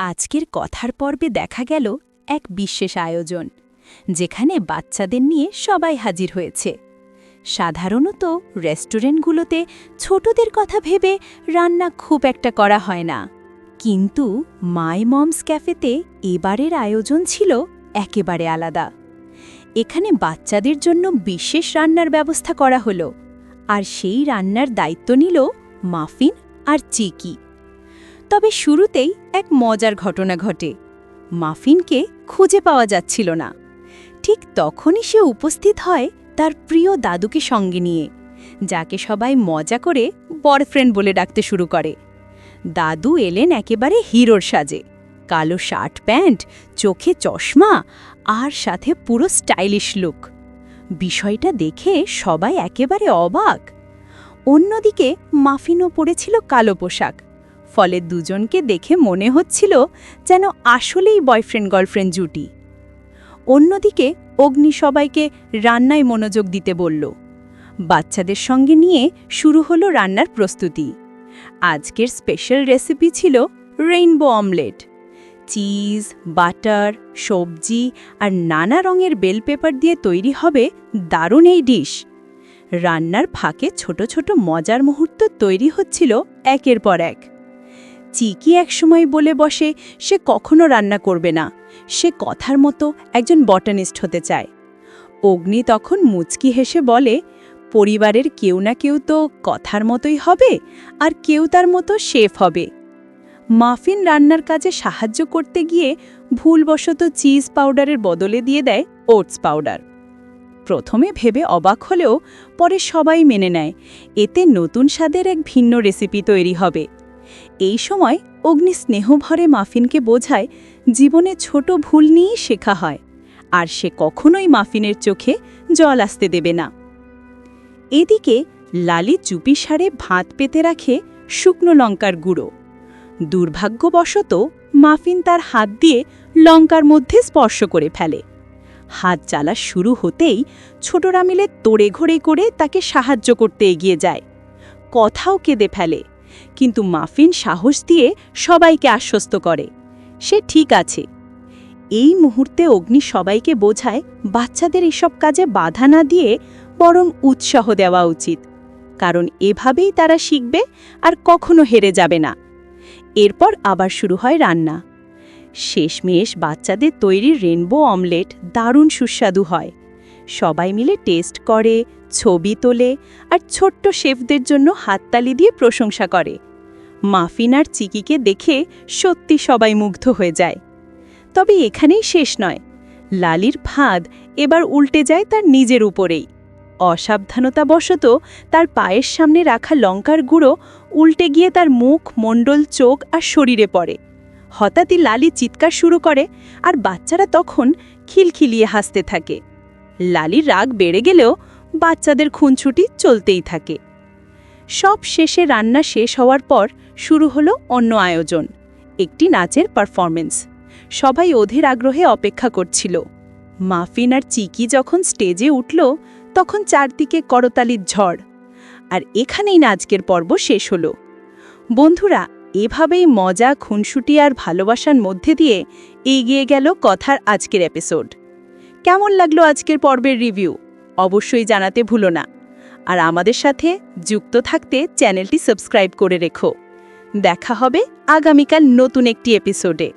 আজকের কথার পর্বে দেখা গেল এক বিশেষ আয়োজন, যেখানে বাচ্চাদের নিয়ে সবাই হাজির হয়েছে। সাধারণত রেস্টুরেন্টগুলোতে ছোটদের কথা ভেবে রান্না খুব একটা করা হয় না। কিন্তু মাই মমস ক্যাফেতে এবারের আয়োজন ছিল একেবারে আলাদা। এখানে বাচ্চাদের জন্য বিশেষ রান্নার ব্যবস্থা করা হলো। আর সেই রান্নার দায়িত্ব নিল মাফিন আর চিকি। তবে শুরুতেই এক মজার ঘটনা ঘটে। মাফিনকে খুঁজে পাওয়া যাচ্ছিল না। ঠিক তখনই সে উপস্থিত হয় তার প্রিয় দাদুকে সঙ্গে নিয়ে, যাকে সবাই মজা করে বয়ফ্রেন্ড বলে ডাকতে শুরু করে। দাদু এলেন একেবারে হিরোর সাজে, কালো শার্ট প্যান্ট, চোখে চশমা আর সাথে পুরো স্টাইলিশ লুক। বিষয়টা দেখে সবাই একেবারে অবাক। অন্যদিকে মাফিনও পরেছিল কালো পোশাক। ফলে দুজনকে দেখে মনে হচ্ছিল যেন আসলেই বয়ফ্রেন্ড গার্লফ্রেন্ড জুটি। অন্যদিকে অগ্নি সবাইকে রান্নায় মনোযোগ দিতে বলল, বাচ্চাদের সঙ্গে নিয়ে শুরু হলো রান্নার প্রস্তুতি। আজকের স্পেশাল রেসিপি ছিল রেইনবো অমলেট। চিজ, বাটার, সবজি আর নানা রঙের বেল পেপার দিয়ে তৈরি হবে দারুণ এই ডিশ। রান্নার ফাঁকে ছোট ছোট মজার মুহূর্ত তৈরি হচ্ছিল একের পর এক। চিকি একসময় বলে বসে, সে কখনো রান্না করবে না। সে কথার মতো একজন বটানিস্ট হতে চায়। অগ্নি তখন মুচকি হেসে বলে, পরিবারের কেউ না কেউ তো কথার মতোই হবে, আর কেউ তার মতো শেফ হবে। মাফিন রান্নার কাজে সাহায্য করতে গিয়ে ভুলবশত চিজ পাউডারের বদলে দিয়ে দেয় ওটস পাউডার প্রথমে ভেবে অবাক হলেও পরে সবাই মেনে নেয়, এতে নতুন স্বাদের এক ভিন্ন রেসিপি তৈরি হবে। এই সময় অগ্নি স্নেহভরে মাফিনকে বোঝায়, জীবনে ছোট ভুল নিয়েই শেখা হয়, আর সে কখনোই মাফিনের চোখে জল আসতে দেবে না। এদিকে লালি চুপি সারে ভাত পেতে রাখে শুকনো লঙ্কার গুঁড়ো। দুর্ভাগ্যবশত মাফিন তার হাত দিয়ে লঙ্কার মধ্যে স্পর্শ করে ফেলে। হাত চালা শুরু হতেই ছোটরা মিলে তোড়ে ঘোড়ে করে তাকে সাহায্য করতে এগিয়ে যায়। কথাও কেঁদে ফেলে। কিন্তু মাফিন সাহস দিয়ে সবাইকে আশ্বস্ত করে। সে ঠিক আছে। এই মুহূর্তে অগ্নি সবাইকে বোঝায়, বাচ্চাদের এসব কাজে বাধা না দিয়ে বরং উৎসাহ দেওয়া উচিত। কারণ এভাবেই তারা শিখবে আর কখনো হেরে যাবে না। এরপর আবার শুরু হয় রান্না। শেষমেশ বাচ্চাদের তৈরি রেনবো অমলেট দারুণ সুস্বাদু হয়। সবাই মিলে টেস্ট করে, ছবি তোলে আর ছোট্ট শেফদের জন্য হাততালি দিয়ে প্রশংসা করে। মাফিন আর চিকিকে দেখে সত্যি সবাই মুগ্ধ হয়ে যায়। তবে এখানেই শেষ নয়। লালির ফাঁদ এবার উল্টে যায় তার নিজের উপরেই। অসাবধানতাবশত তার পায়ের সামনে রাখা লঙ্কার গুঁড়ো উল্টে গিয়ে তার মুখ, মণ্ডল, চোখ আর শরীরে পড়ে। হঠাৎই লালি চিৎকার শুরু করে আর বাচ্চারা তখন খিলখিলিয়ে হাসতে থাকে। লালির রাগ বেড়ে গেলেও বাচ্চাদের খুনছুটি চলতেই থাকে। সব শেষে রান্না শেষ হওয়ার পর শুরু হলো অন্য আয়োজন, একটি নাচের পারফরমেন্স সবাই অধীর আগ্রহে অপেক্ষা করছিল। মাফিন আর চিকি যখন স্টেজে উঠল, তখন চারদিকে করতালির ঝড়, আর এখানেই নাচকের পর্ব শেষ হলো। বন্ধুরা, এভাবেই মজা, খুনসুটি আর ভালোবাসার মধ্যে দিয়ে এগিয়ে গেল কথার আজকের এপিসোড কেমন লাগল আজকের পর্বের রিভিউ? অবশ্যই জানাতে ভুলো না। আর আমাদের সাথে যুক্ত থাকতে চ্যানেলটি সাবস্ক্রাইব করে রেখো। দেখা হবে আগামীকাল নতুন একটি এপিসোডে।